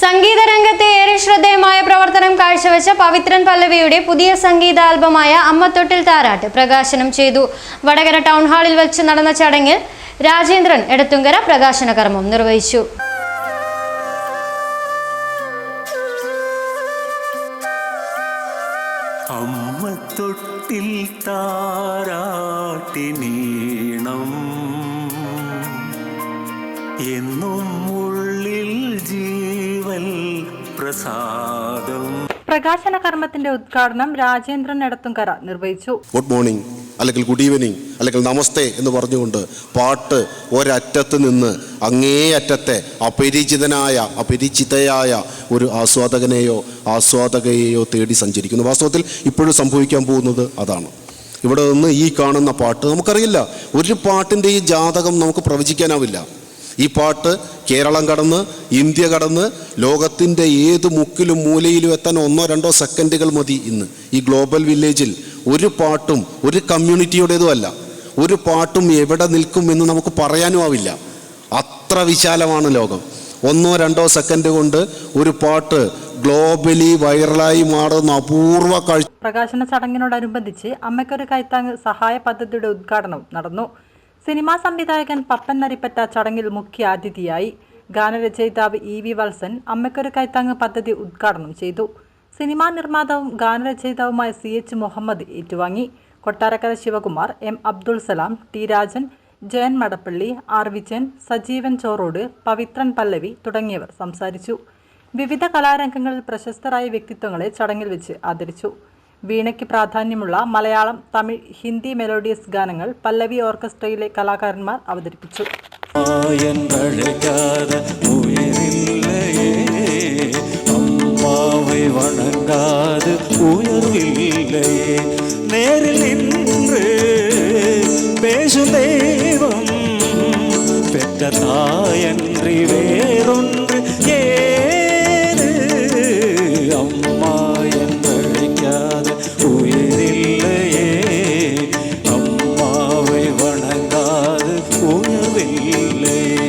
സംഗീത രംഗത്തെ ഏറെ ശ്രദ്ധേയമായ പ്രവർത്തനം കാഴ്ചവെച്ച പവിത്രൻ പല്ലവിയുടെ പുതിയ സംഗീത ആൽബമായ അമ്മത്തൊട്ടിൽ താരാട്ട് പ്രകാശനം ചെയ്തു. വടകര ടൗൺ ഹാളിൽ വെച്ച് നടന്ന ചടങ്ങിൽ രാജേന്ദ്രൻ എടത്തുങ്കര പ്രകാശന കർമ്മം നിർവഹിച്ചു എന്നോ പ്രസാദം പ്രകാശന കർമ്മത്തിന്റെ ഉദ്ഘാടനം രാജേന്ദ്രൻ എടത്തുംകര നിർവഹിച്ചു. ഗുഡ് മോർണിംഗ് അല്ലെങ്കിൽ ഗുഡ് ഈവനിങ് അല്ലെങ്കിൽ നമസ്തേ എന്ന് പറഞ്ഞുകൊണ്ട് പാട്ട് ഒരറ്റത്ത് നിന്ന് അങ്ങേ അറ്റത്തെ അപരിചിതനായ അപരിചിതയായ ഒരു ആസ്വാദകനെയോ ആസ്വാദകയെയോ തേടി സഞ്ചരിക്കുന്നു. വാസ്തവത്തിൽ ഇപ്പോഴും സംഭവിക്കാൻ പോകുന്നത് അതാണ്. ഇവിടെ നിന്ന് ഈ കാണുന്ന പാട്ട് നമുക്കറിയില്ല. ഒരു പാട്ടിന്റെ ഈ ജാതകം നമുക്ക് പ്രവചിക്കാനാവില്ല. ഈ പാട്ട് കേരളം കടന്ന് ഇന്ത്യ കടന്ന് ലോകത്തിന്റെ ഏത് മുക്കിലും മൂലയിലും എത്താൻ ഒന്നോ രണ്ടോ സെക്കൻഡുകൾ മതി ഇന്ന്. ഈ ഗ്ലോബൽ വില്ലേജിൽ ഒരു പാട്ടും ഒരു കമ്മ്യൂണിറ്റിയുടേതും അല്ല. ഒരു പാട്ടും എവിടെ നിൽക്കും എന്ന് നമുക്ക് പറയാനും ആവില്ല. അത്ര വിശാലമാണ് ലോകം. ഒന്നോ രണ്ടോ സെക്കൻഡ് കൊണ്ട് ഒരു പാട്ട് ഗ്ലോബലി വൈറലായി മാറുന്ന അപൂർവ കാഴ്ച പ്രകാശന ചടങ്ങിനോടനുബന്ധിച്ച് അമ്മയ്ക്കൊരു കൈത്താങ് സഹായ പദ്ധതിയുടെ ഉദ്ഘാടനം നടന്നു. സിനിമാ സംവിധായകൻ പപ്പൻ നരിപ്പറ്റ ചടങ്ങിൽ മുഖ്യ അതിഥിയായി. ഗാനരചയിതാവ് ഇ വി വത്സൻ അമ്മയ്ക്കൊരു കൈത്താങ് പദ്ധതി ഉദ്ഘാടനം ചെയ്തു. സിനിമാ നിർമ്മാതാവും ഗാനരചയിതാവുമായ സി എച്ച് മുഹമ്മദ് ഏറ്റുവാങ്ങി. Kottarakkara Sivakumar M Abdul Salam T Rajan Jayan Madappally R Vijayan Sajeevan Chorode Pavithran Pallavi തുടങ്ങിയവർ സംസാരിച്ചു. വിവിധ കലാരംഗങ്ങളിൽ പ്രശസ്തരായ വ്യക്തിത്വങ്ങളെ ചടങ്ങിൽ വെച്ച് ആദരിച്ചു. വീണയ്ക്ക് പ്രാധാന്യമുള്ള മലയാളം തമിഴ് ഹിന്ദി മെലോഡിയസ് ഗാനങ്ങൾ പല്ലവി ഓർക്കസ്ട്രയിലെ കലാകാരന്മാർ അവതരിപ്പിച്ചു. വണങ്ങാതെ ഏ இல்லை